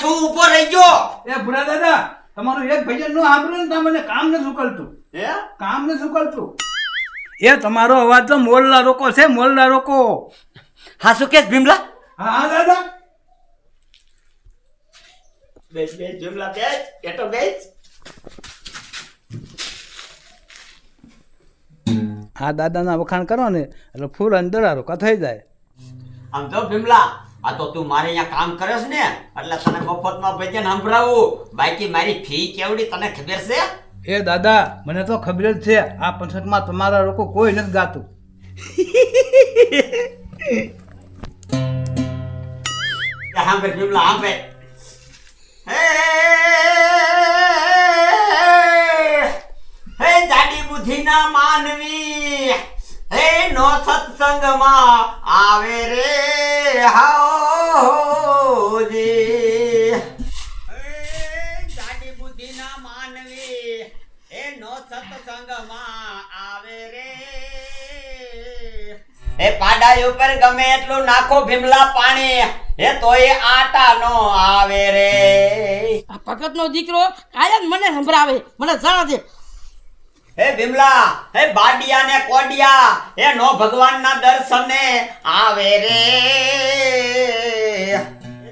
શું ઊભો રહી ગયો. એ ભુરા દાદા તમારું એક ભજન નો સાંભળ્યું ને તમને કામ નથી ઉકલતું હે? કામ નથી ઉકલતું એ તમારો અવાજ તો મોરલા રોકો છે મોરલા રોકો. હા શું કે ભીમલા? હા હા દાદા. બેસ બેસ ભીમલા બેસ કેટો બેસ. આ દાદાના વખાણ કરો ને એટલે ફૂલ અંદર રોકા થઈ જાય. આમ જો ભીમલા આ તો તું મારે અહીંયા કામ કરે છે ને એટલે તને મફતમાં ભજન સંભળાવું. બાકી મારી ફી કેવડી તને ખબર છે? એ દાદા મને તો ખબર જ છે આ પંચકમાં તમારા લોકો કોઈ નથી ગાતું. ભીમલા હા હે હે જાડી બુદ્ધિના માનવી. એ ઉપર ગમે એટલું નાખો ભીમલા પાણી. એ તોય આટા નો આવે રે. આ ભગતનો દીકરો કાયમ મને સંભળાવે મને જાણ હે ભીમલા હે બાડિયા ને કોડિયા એ નો ભગવાનના દર્શને આવે રે.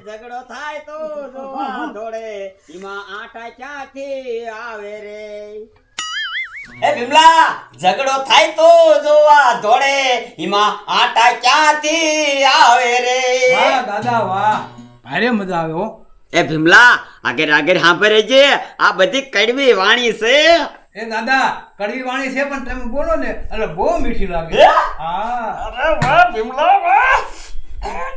ઝઘડો થાય તો જોવા દોડે. એમાં આટા ક્યાંથી આવે રે? હે ભીમલા ઝઘડો થાય તો જોવા દોડે. એમાં આટા ક્યાંથી આવે રે? વાહ દાદા વાહ. ભારે મજા આવે હો. એ ભીમલા આગેર આગેર હાંભરે છે આ બધી કડવી વાણી છે. એ દાદા કડવી વાણી છે પણ તમે બોલો ને એટલે બહુ મીઠી લાગે. હા? અરે વાહ ભીમલા વાહ. અરે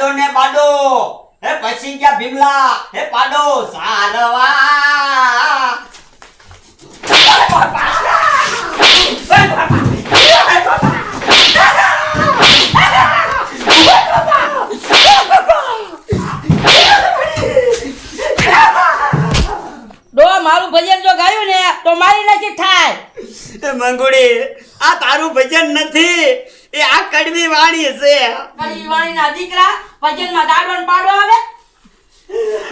જાડો ને પાડો. હે પછી ગયા ભીમલા હે પાડો. સારવા ડો મારું ભજન જો ગાયું ને તો મારી નજીક થાય એ મંગુડી આ તારું ભજન નથી એ આ કડવી વાણી છે. કડવી વાણી ના દીકરા ભજનમાં દાડો ને પાડો આવે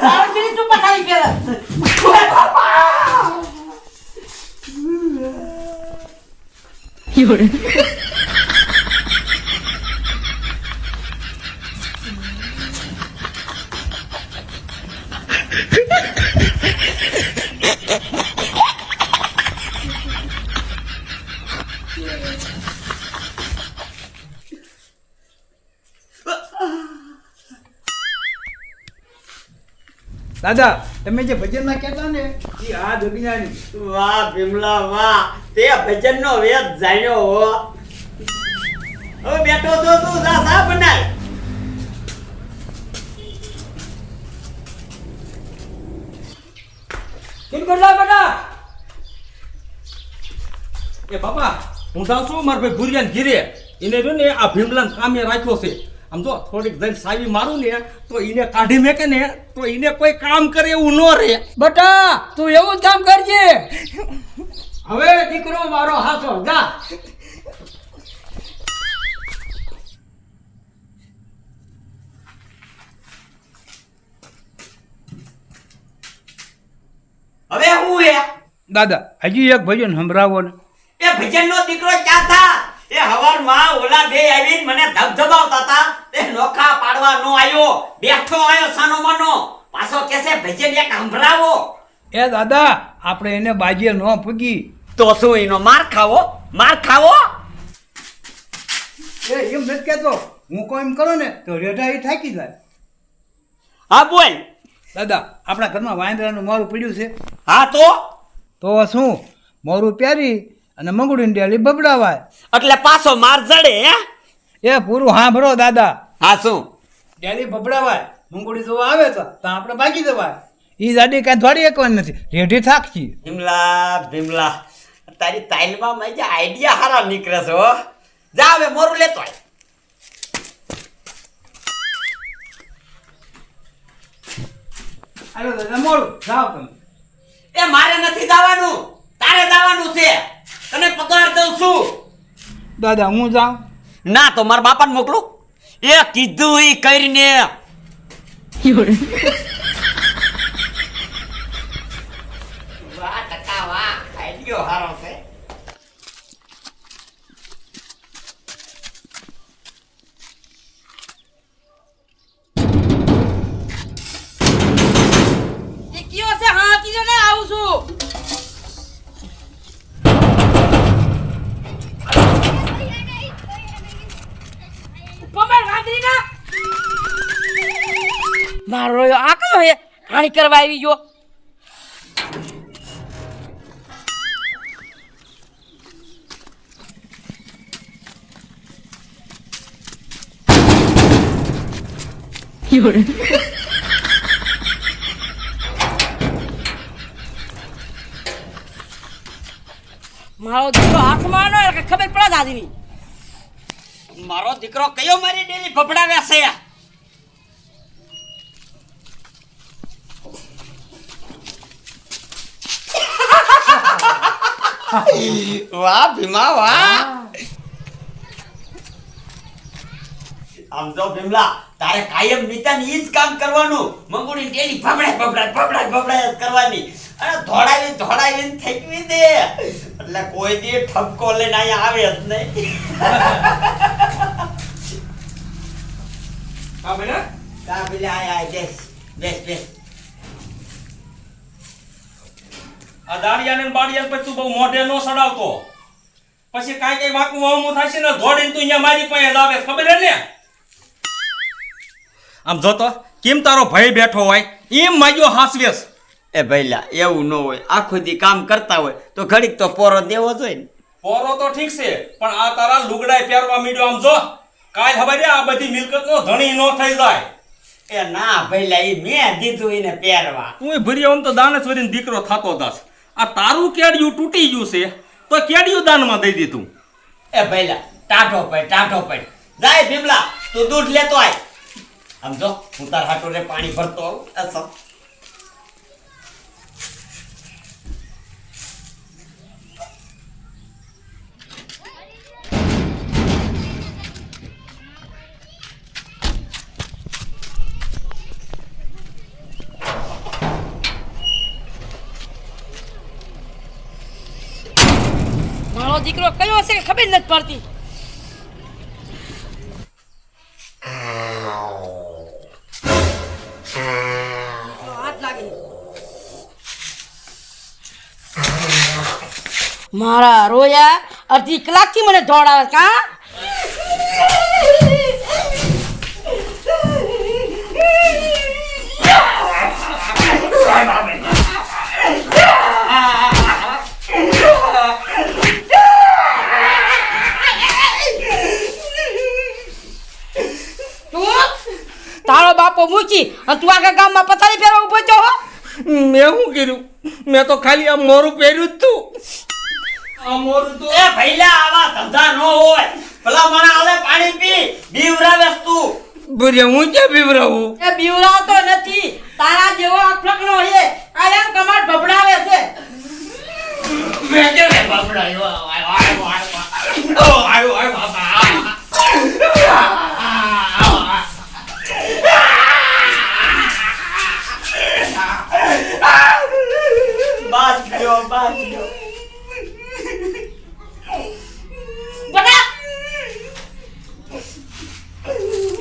તારો તું પથારી ફેરવ. દાદા તમે જે ભજનમાં કહેતા ને એ આ દુનિયાની વાહ ભીમલા વાહ. તે ભજન નો વેદ જાણ્યો હો. હવે બેઠો તો તું જા સા બનાય કેમ કરલા બેટા? એ બાપા હું જાઉં છું મારા ભાઈ ભૂરિયાન ઘીરે. એને જો ને આ ભીમલાન કામે રાખ્યો છે. આમ જો થોડીક જઈને સાવી મારું ને તો એને કાઢી મેકે ને તો એને કોઈ કામ કરે એવું ન રહે. બટા તું એવું જ કામ કરજે. હવે દીકરો મારો હાથો જા. હવે હું હે દાદા હજી એક ભજન સંભળાવો ને. એ ભજન નો દીકરો ક્યાં થા? એ હવારમાં ઓલા બે આવીને મને ધબધબાવતા હતા. આવ્યો બેઠો આવ્યો સાનો માનો. પાછો કેસે ભજન એક સંભળાવો. એ દાદા આપણે એને બાજીએ ન પૂગી. તો શું એનો માર ખાવો? માર ખાવો? એ એમ નથી કહેતો. હું કોઈ એમ કરો ને તો રેઢા એ થાકી જાય. હા બોલ. દાદા આપણા ઘરમાં વાંદરાનું મારું પડ્યું છે. હા તો? તો શું? મોરું પહેરી અને મંગળીને ડેલી બબડાવાય. એટલે પાછો માર જડે હે? એ પૂરું સાંભળો દાદા. હા શું? ડેલી ભભડાવાય મંગળી જોવા આવે તો તો આપણે ભાગી જવાય. એ ગાડી કાંઈ થોડી એકવાની નથી. રેઢી થાકશી. ભીમલા ભીમલા. તારી તાઇલમાં મજા આઈડિયા હારા નીકળે છે હો. જા હવે મોરું લેતો આય. હાલો દાદા મોડું જાઓ તમે. એ મારે નથી જવાનું. તારે જવાનું છે. તને પગાર દઉં છું. દાદા હું જાઉં? ના તો મારા બાપાને મોકલું. એ કીધું ઈ કરીને. વાહ ટકા વાહ આઈડિયો હારો છે. મારો આ કયો હે? પાણી કરવા આવી ગયો. મારો દીકરો હાથમાં નો ખબર પડે દાદીની. મારો દીકરો કયો મારી ડેલી ફફડાવ્યા છે? વાહ ભીમા વાહ. આમ જો ભીમલા તારે કાયમ નીતાને ઈ જ કામ કરવાનું. મંગુડી ડેલી ફફડાય ફફડાય ફફડાય ફફડાય કરવાની. અને ધોડાવી ધોડાવીને થેકવી દે. એટલે કોઈ દી ઠપકો લઈને અહીંયા આવે જ નહીં. હા બેટા કા પેલા આય આય બેસ બેસ બેસ. આ દાડિયા ને બાડિયા પછી તું બહુ મોઢે નો સડાવતો. પછી કાંઈ કઈ વાકું વામું થશે ને ધોડીને તું અહીંયા મારી પાસે લાવે ખબર હે ને? આમ જોતો કેમ તારો ભાઈ બેઠો હોય? એમ માગ્યો હાસવેસ એ ભઈલા એવું ન હોય. આખો દી કામ કરતા હોય તો ઘડીક તો પોરો દેવો જોઈએ ને. પોરો તો ઠીક છે પણ આ તારા લુગડાય પહેરવા મીડ્યો આમ જો. કાલ ખબર આ બધી મિલકતનો ધણી નો થઈ જાય. એ ના ભઈલા એ મેં દીધું એને પહેરવા. તું ભર્યો આમ તો દાનેશ્વરી દીકરો થતો દાસ આ તારું કેડિયું તૂટી ગયું છે, તો કેડિયું દાનમાં દઈ દીધું? એ ભઈલા ટાઢો પડ ટાઢો પડ. જાય ભીમલા, તું દૂધ લેતો આય. સમજો હું તાર હાટો પાણી ભરતો આવું મારો દીકરો કયો હશે કે ખબર નથી પડતી. મારા રોયા અડધી કલાકથી મને દોડાવે કા? તારો બાપો મૂકી અને તું આગળ ગામમાં પથારી ફેરવા ઊભો છો હો? મેં શું કર્યું? મેં તો ખાલી આ મોરું પહેર્યું જ તું. આ મોરું તો એ ભઈલા આવા ધંધા ન હોય. ભલા મને આલે પાણી પી બીવરાવેસ તું. ભર્યા હું કે બીવરાવું? એ બીવરાતો નથી. તારા જેવો ગયો બાસ ગયો.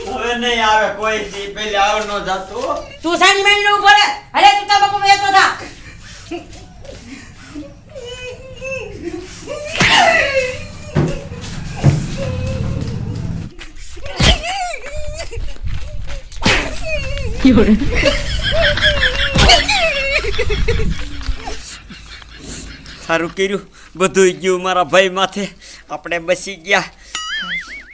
હવે નહીં આવે કોઈ જી પેલી આવ ન જાતો તું સાની માની નું રે અરે તું તાર બાપુ વેતો થા. સારું કર્યું. બધું ગયું મારા ભાઈ માથે. આપણે બસી ગયા.